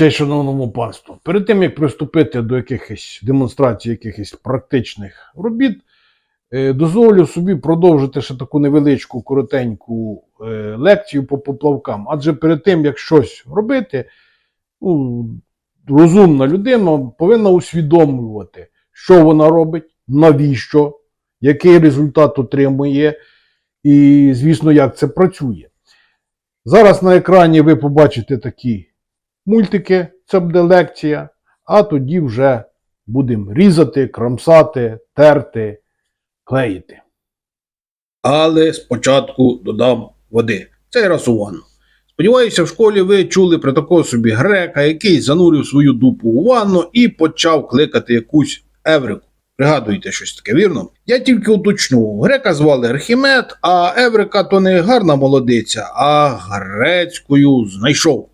Ще, шановному панству, перед тим як приступити до якихось демонстрацій, якихось практичних робіт, е, дозволю собі продовжити ще таку невеличку, коротеньку е, лекцію по поплавкам. Адже перед тим, як щось робити, ну, розумна людина повинна усвідомлювати, що вона робить, навіщо, який результат отримує, і, звісно, як це працює. Зараз на екрані ви побачите такі мультики, це буде лекція, а тоді вже будемо різати, кромсати, терти, клеїти. Але спочатку додам води. Цей раз. Сподіваюся, в школі ви чули про такого собі грека, який занурив свою дупу у ванну і почав кликати якусь еврику. Пригадуєте щось таке, вірно? Я тільки уточню. Грека звали Архімед, а Еврика то не гарна молодиця, а грецькою знайшов.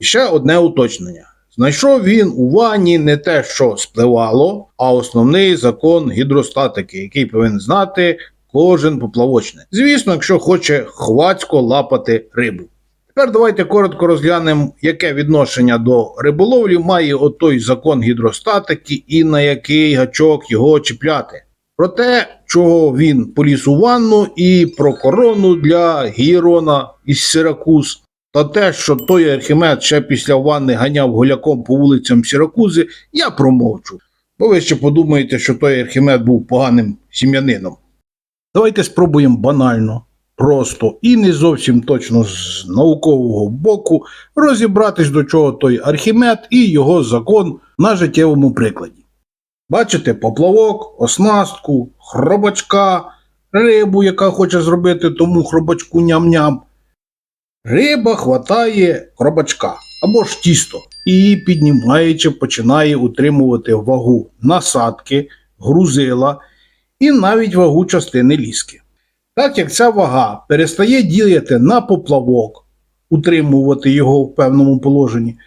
І ще одне уточнення. Знайшов він у ванні не те, що спливало, а основний закон гідростатики, який повинен знати кожен поплавочник. Звісно, якщо хоче хвацько лапати рибу. Тепер давайте коротко розглянемо, яке відношення до риболовлі має отой закон гідростатики і на який гачок його чіпляти. Про те, чого він поліз у ванну, і про корону для Гірона із Сиракуз, та те, що той Архімед ще після ванни ганяв гуляком по вулицям Сіракузи, я промовчу. Бо ви ще подумаєте, що той Архімед був поганим сім'янином. Давайте спробуємо банально, просто і не зовсім точно з наукового боку розібратись до чого той Архімед і його закон на життєвому прикладі. Бачите поплавок, оснастку, хробачка, рибу, яка хоче зробити тому хробачку ням-ням. Риба хватає хробачка або ж тісто і, піднімаючи, починає утримувати вагу насадки, грузила і навіть вагу частини ліски. Так як ця вага перестає діяти на поплавок, утримувати його в певному положенні,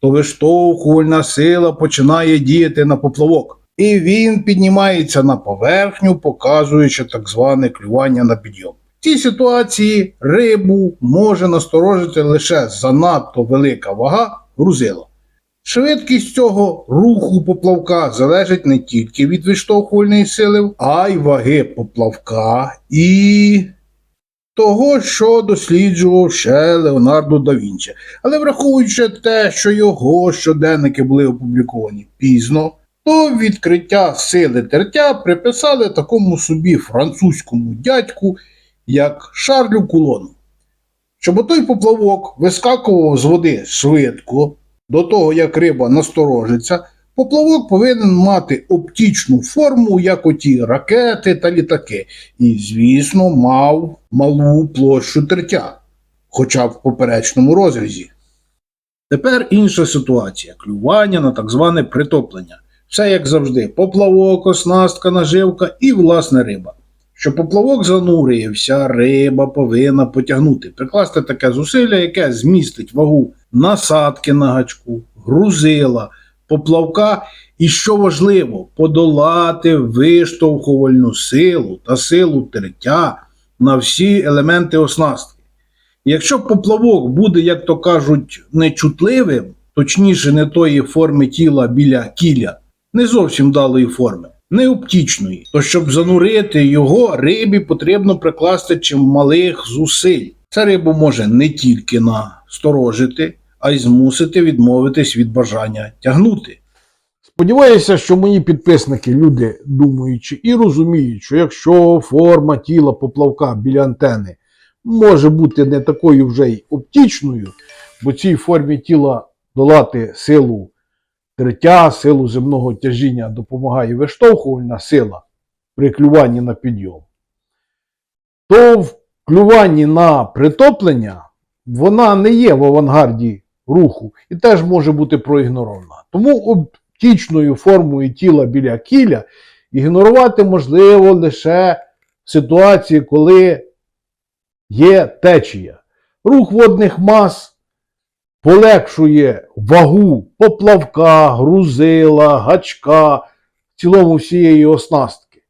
то виштовхувальна сила починає діяти на поплавок, і він піднімається на поверхню, показуючи так зване клювання на підйом. В цій ситуації рибу може насторожити лише занадто велика вага грузила. Швидкість цього руху поплавка залежить не тільки від виштовхувальної сили, а й ваги поплавка і того, що досліджував ще Леонардо да Вінчі. Але враховуючи те, що його щоденники були опубліковані пізно, то відкриття сили тертя приписали такому собі французькому дядьку, як Шарлю Кулону. Щоб отой поплавок вискакував з води швидко, до того як риба насторожиться, поплавок повинен мати оптичну форму, як оті ракети та літаки, і, звісно, мав малу площу тертя, хоча б в поперечному розрізі. Тепер інша ситуація клювання на так зване притоплення. Все як завжди: поплавок, оснастка, наживка і власне риба. Щоб поплавок занурився, риба повинна потягнути, прикласти таке зусилля, яке змістить вагу насадки на гачку, грузила, поплавка і, що важливо, подолати виштовхувальну силу та силу тертя на всі елементи оснастки. Якщо поплавок буде, як то кажуть, нечутливим, точніше, не тої форми тіла біля кіля, не зовсім далої форми, не оптічної, то щоб занурити його, рибі потрібно прикласти чималих зусиль. Ця рибу може не тільки насторожити, а й змусити відмовитись від бажання тягнути. Сподіваюся, що мої підписники, люди думаючи і розуміють, що якщо форма тіла поплавка біля антени може бути не такою вже й оптічною, бо цій формі тіла долати силу третя, силу земного тяжіння допомагає виштовхувальна сила при клюванні на підйом, то в клюванні на притоплення вона не є в авангарді руху і теж може бути проігнорована. Тому оптичною формою тіла біля кіля ігнорувати можливо лише ситуації, коли є течія. Рух водних мас полегшує вагу поплавка, грузила, гачка, в цілому всієї оснастки.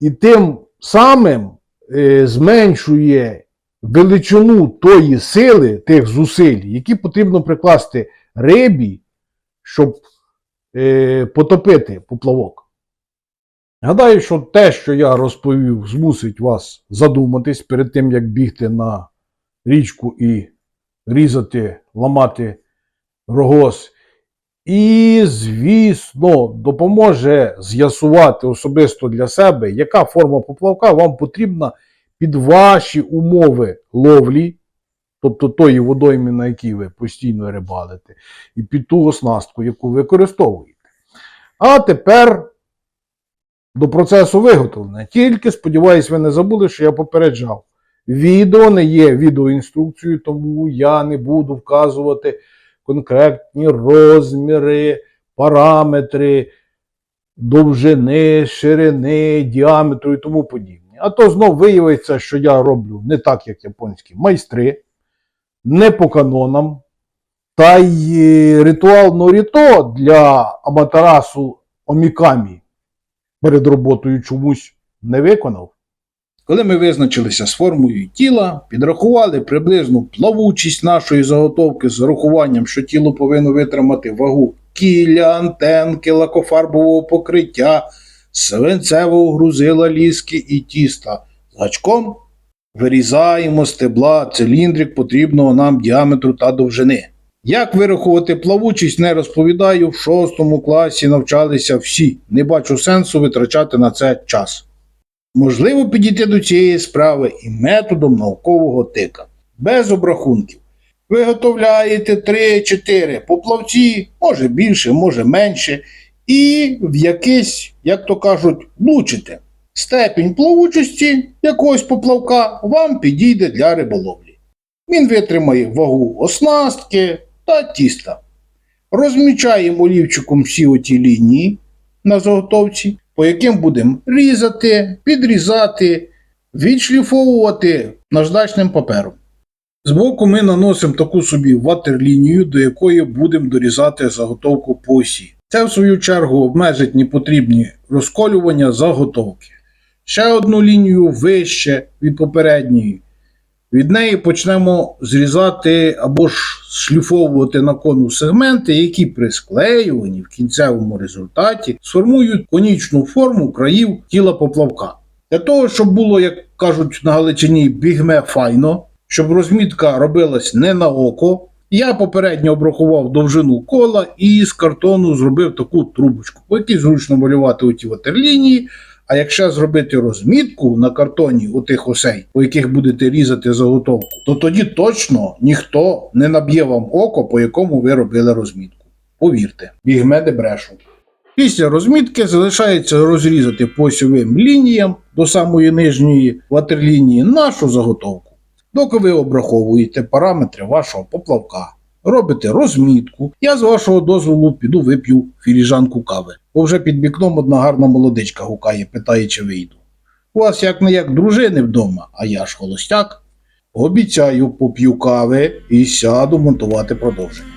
І тим самим е, зменшує величину тої сили, тих зусиль, які потрібно прикласти рибі, щоб е, потопити поплавок. Гадаю, що те, що я розповів, змусить вас задуматись перед тим, як бігти на річку і різати, ламати рогоз. І, звісно, допоможе з'ясувати особисто для себе, яка форма поплавка вам потрібна під ваші умови ловлі, тобто тої водойми, на якій ви постійно рибалите, і під ту оснастку, яку ви використовуєте. А тепер до процесу виготовлення. Тільки, сподіваюсь, ви не забули, що я попереджав. Відео не є відеоінструкцією, тому я не буду вказувати конкретні розміри, параметри, довжини, ширини, діаметру і тому подібне. А то знов виявиться, що я роблю не так, як японські майстри, не по канонам. Та й ритуал Норіто для Аматерасу Омікамі перед роботою чомусь не виконав. Коли ми визначилися з формою тіла, підрахували приблизну плавучість нашої заготовки з урахуванням, що тіло повинно витримати вагу кілля, антенки, лакофарбового покриття, свинцевого грузила ліски і тіста. З гачком вирізаємо стебла циліндрик потрібного нам діаметру та довжини. Як вирахувати плавучість, не розповідаю. В шостому класі навчалися всі. Не бачу сенсу витрачати на це час. Можливо підійти до цієї справи і методом наукового тика, без обрахунків. Виготовляєте 3-4 поплавці, може більше, може менше, і в якийсь, як то кажуть, влучите. Степінь плавучості якогось поплавка вам підійде для риболовлі. Він витримає вагу оснастки та тіста. Розмічаємо олівчиком всі оті лінії на заготовці, по яким будемо різати, підрізати, відшліфовувати наждачним папером. Збоку ми наносимо таку собі ватерлінію, до якої будемо дорізати заготовку по осі. Це, в свою чергу, обмежить непотрібні розколювання заготовки. Ще одну лінію вище від попередньої. Від неї почнемо зрізати або ж шліфовувати на кону сегменти, які при склеюванні в кінцевому результаті сформують конічну форму країв тіла поплавка. Для того, щоб було, як кажуть на Галичині, бігме файно, щоб розмітка робилась не на око, я попередньо обрахував довжину кола і з картону зробив таку трубочку, по якій зручно малювати оті ватерлінії. А якщо зробити розмітку на картоні у тих осей, по яких будете різати заготовку, то тоді точно ніхто не наб'є вам око, по якому ви робили розмітку. Повірте, бігмеди брешу. Після розмітки залишається розрізати по осьовим лініям до самої нижньої ватерлінії нашу заготовку. Доки ви обраховуєте параметри вашого поплавка, робите розмітку, я з вашого дозволу піду вип'ю філіжанку кави. Бо вже під вікном одна гарна молодичка гукає, питає, чи вийду. У вас як не як дружини вдома, а я ж холостяк. Обіцяю, поп'ю кави і сяду монтувати продовження.